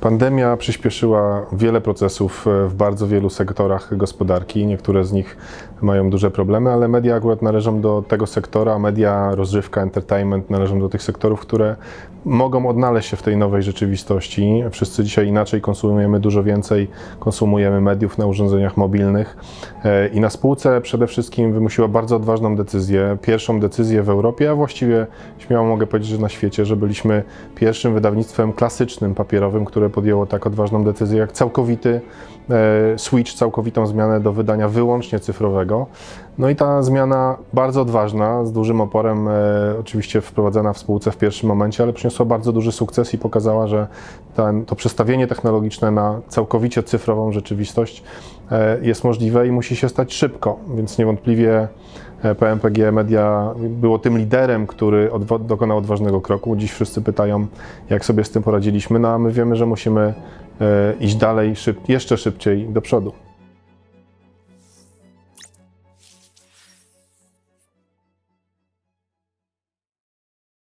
Pandemia przyspieszyła wiele procesów e, w bardzo wielu sektorach gospodarki. Niektóre z nich mają duże problemy, ale media akurat należą do tego sektora. Media, rozrywka, entertainment należą do tych sektorów, które mogą odnaleźć się w tej nowej rzeczywistości. Wszyscy dzisiaj inaczej konsumujemy, dużo więcej konsumujemy mediów na urządzeniach mobilnych. E, I na spółce przede wszystkim wymusiła bardzo odważną decyzję, pierwszą decyzję w Europie, a właściwie śmiało mogę powiedzieć, że na świecie, że byliśmy pierwszym wydawnictwem klasycznym, papierowym, które podjęło tak odważną decyzję jak całkowity e, switch, całkowitą zmianę do wydania wyłącznie cyfrowego. No i ta zmiana bardzo odważna, z dużym oporem, e, oczywiście wprowadzona w spółce w pierwszym momencie, ale przyniosła bardzo duży sukces i pokazała, że ten, to przestawienie technologiczne na całkowicie cyfrową rzeczywistość e, jest możliwe i musi się stać szybko, więc niewątpliwie PMPG Media było tym liderem, który odwa- dokonał odważnego kroku. Dziś wszyscy pytają, jak sobie z tym poradziliśmy, no a my wiemy, że musimy e, iść dalej, szyb- jeszcze szybciej do przodu.